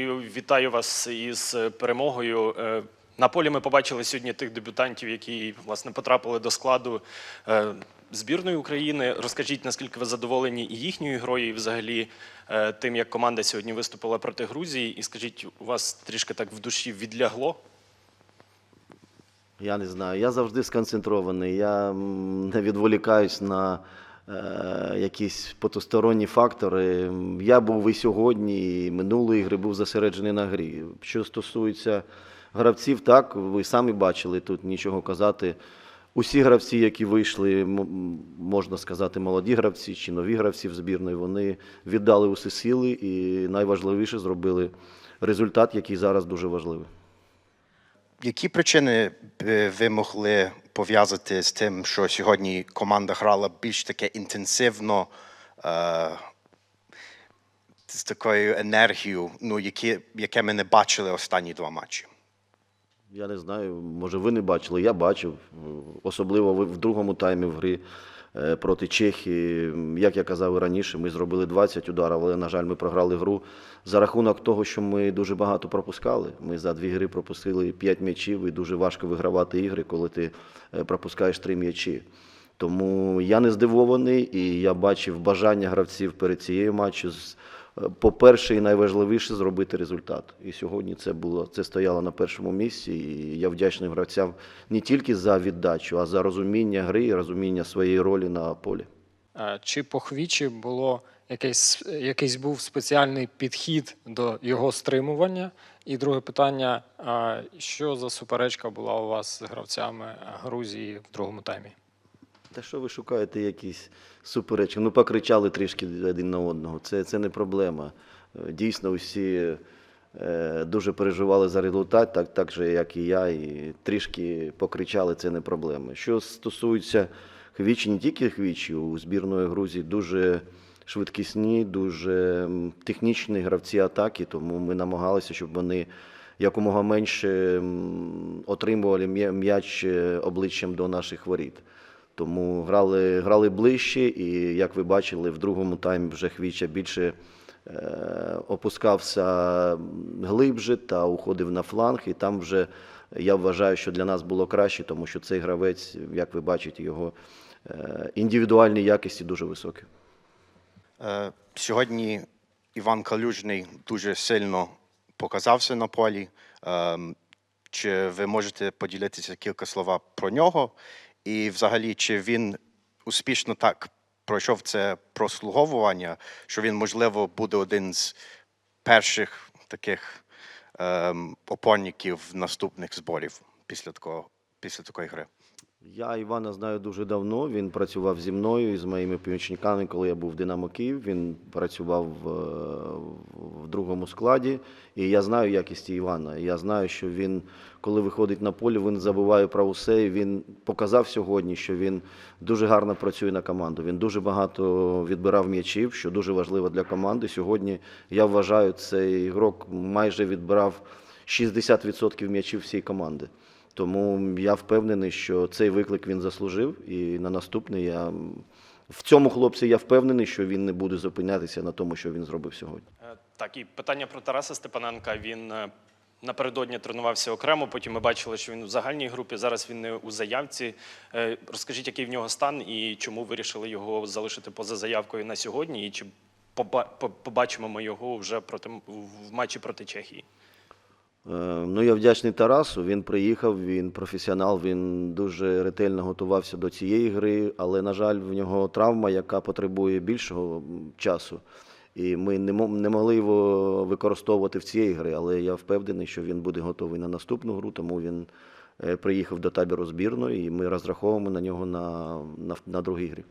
Вітаю вас із перемогою. Е, На полі ми побачили сьогодні тих дебютантів, які власне потрапили до складу е, збірної України. Розкажіть, наскільки ви задоволені і їхньою грою, і взагалі е, тим, як команда сьогодні виступила проти Грузії. І скажіть, у вас трішки так в душі відлягло? Я не знаю. Я завжди сконцентрований. Я не відволікаюсь на е, якісь потусторонні фактори. Я був і сьогодні, і минулої ігри був зосереджений на грі. Що стосується гравців, так, ви самі бачили тут нічого казати. Усі гравці, які вийшли, можна сказати, молоді гравці чи нові гравці в збірної, вони віддали усі сили і найважливіше зробили результат, який зараз дуже важливий. Які причини е, ви могли пов'язати з тим, що сьогодні команда грала більш таке інтенсивно, е, з такою енергією, ну, які, яке ми не бачили останні два матчі? Я не знаю, може ви не бачили, я бачив. Особливо в другому таймі в грі проти Чехії. Як я казав і раніше, ми зробили 20 ударів, але, на жаль, ми програли гру за рахунок того, що ми дуже багато пропускали. Ми за дві гри пропустили 5 м'ячів, і дуже важко вигравати ігри, коли ти е, пропускаєш 3 м'ячі. Тому я не здивований, і я бачив бажання гравців перед цією матчем. По-перше, і найважливіше зробити результат. І сьогодні це було це стояло на першому місці. І я вдячний гравцям не тільки за віддачу, а за розуміння гри і розуміння своєї ролі на полі. Чи по Хвічі було якийсь, якийсь був спеціальний підхід до його стримування? І друге питання: що за суперечка була у вас з гравцями Грузії в другому таймі? Та що ви шукаєте якісь суперечки? Ну, покричали трішки один на одного. Це, це не проблема. Е, Дійсно, усі е, дуже переживали за результат, так, так же, як і я, і трішки покричали, це не проблема. Що стосується Хвічі, не тільки Хвічі, у збірної Грузії дуже швидкісні, дуже технічні гравці атаки, тому ми намагалися, щоб вони якомога менше отримували м'яч е, обличчям до наших воріт. Тому грали, грали ближче, і як ви бачили, в другому таймі вже Хвіча більше е, опускався глибше та уходив на фланг. І там вже я вважаю, що для нас було краще, тому що цей гравець, як ви бачите, його е, індивідуальні якості дуже високі. Е, Сьогодні Іван Калюжний дуже сильно показався на полі. Ем, Чи ви можете поділитися кілька слова про нього? І взагалі, чи він успішно так пройшов це прослуговування, що він, можливо, буде один з перших таких ем, опорників наступних зборів після такого після такої гри? Я Івана знаю дуже давно. Він працював зі мною і з моїми помічниками, коли я був в Динамо Київ. Він працював в, в другому складі. І я знаю якісті Івана. Я знаю, що він, коли виходить на поле, він забуває про усе. І він показав сьогодні, що він дуже гарно працює на команду. Він дуже багато відбирав м'ячів, що дуже важливо для команди. Сьогодні я вважаю, цей ігрок майже відбирав 60% м'ячів всієї команди. Тому я впевнений, що цей виклик він заслужив. І на наступний я в цьому хлопці я впевнений, що він не буде зупинятися на тому, що він зробив сьогодні. Е, Так, і питання про Тараса Степаненка. Він е, напередодні тренувався окремо. Потім ми бачили, що він у загальній групі. Зараз він не у заявці. Е, Розкажіть, який в нього стан і чому вирішили його залишити поза заявкою на сьогодні? І чи побачимо ми його вже проти в матчі проти Чехії? Е, Ну, я вдячний Тарасу. Він приїхав, він професіонал, він дуже ретельно готувався до цієї гри, але, на жаль, в нього травма, яка потребує більшого часу. І ми не, мо- не могли його використовувати в цій грі, але я впевнений, що він буде готовий на наступну гру, тому він е, приїхав до табору збірної, і ми розраховуємо на нього на, на, на другій грі.